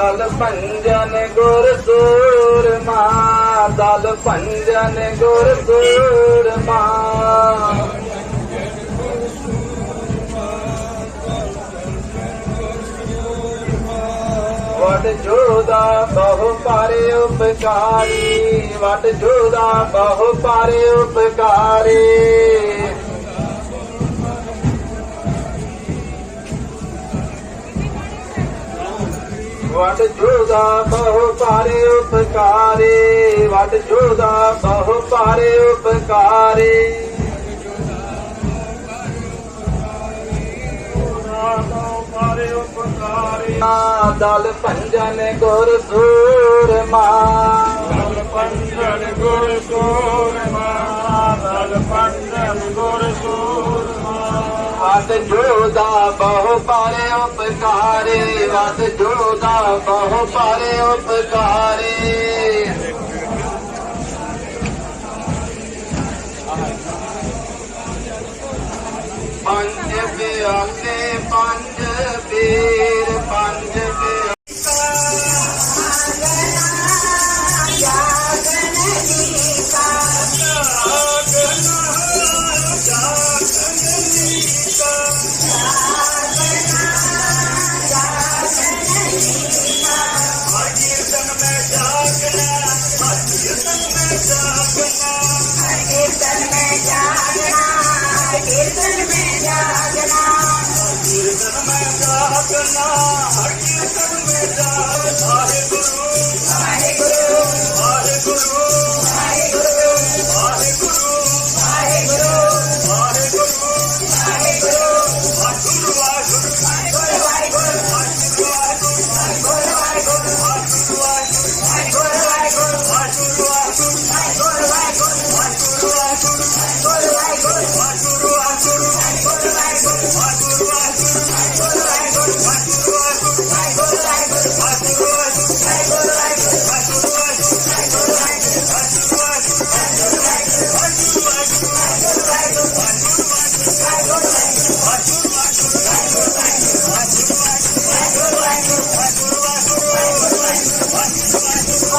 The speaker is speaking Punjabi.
ਦਲ ਭੰਜਨ ਗੁਰ ਸੂਰਮਾ ਦਲ ਭੰਜਨ ਗੁਰ ਸੂਰਮਾ ਵਟ ਜੋਦਾ ਬਹੁ ਪਾਰੇ ਉਪਕਾਰੀ, ਵਟ ਜੋਦਾ ਬਹੁ ਪਾਰੇ ਉਪਕਾਰੀ। ਵਟ ਜੋਦਾ ਬਹੁ ਪਾਰੇ ਉਪਕਾਰੇ ਵਟ ਜੋਦਾ ਬਹੁ ਪਾਰੇ ਉਪਕਾਰੇ। ਦਲ ਪੰਜਨ ਗੁਰ ਸੂਰਮਾ ਦਲ ਪੰਜਨ ਗੁਰ ਸੂਰਮਾ ਦਲ ਪੰਜਨ ਗੁਰ ਵਤ ਜੋਦਾ ਬਹੁ ਪਾਰੇ ਉਪਕਾਰੇ ਵਤ ਜੋਦਾ ਬਹੁ ਪਾਰੇ ਉਪਕਾਰੇ। अपना